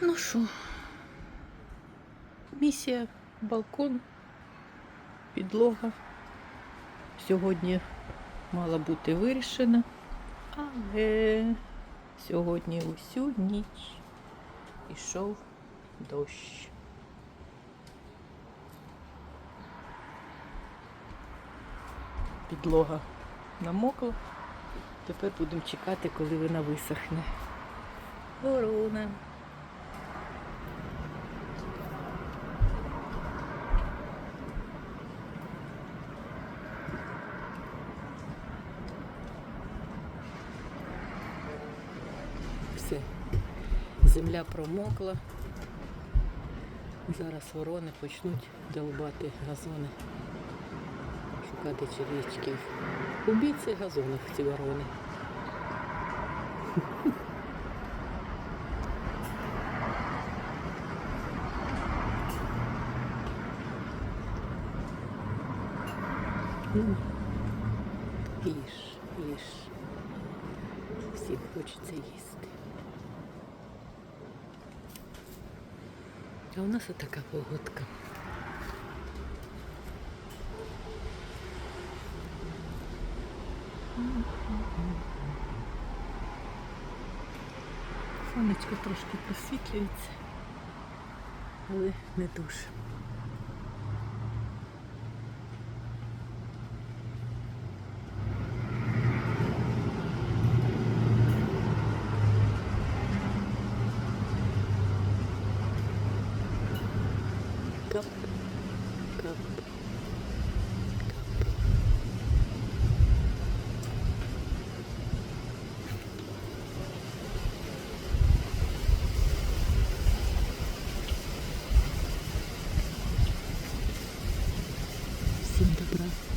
Ну що, місія балкон, підлога. Сьогодні мала бути вирішена, але сьогодні усю ніч ішов дощ. Підлога намокла. Тепер будемо чекати, коли вона висохне. Ворона. Все. Земля промокла. Зараз ворони почнуть долбати газони, шукати черв'ячків. Убійці газонів ці ворони. Їж, їж. Всім хочеться їсти. А у нас отака погодка. Сонечко трошки просвітлюється, але не дуже. Sinta o.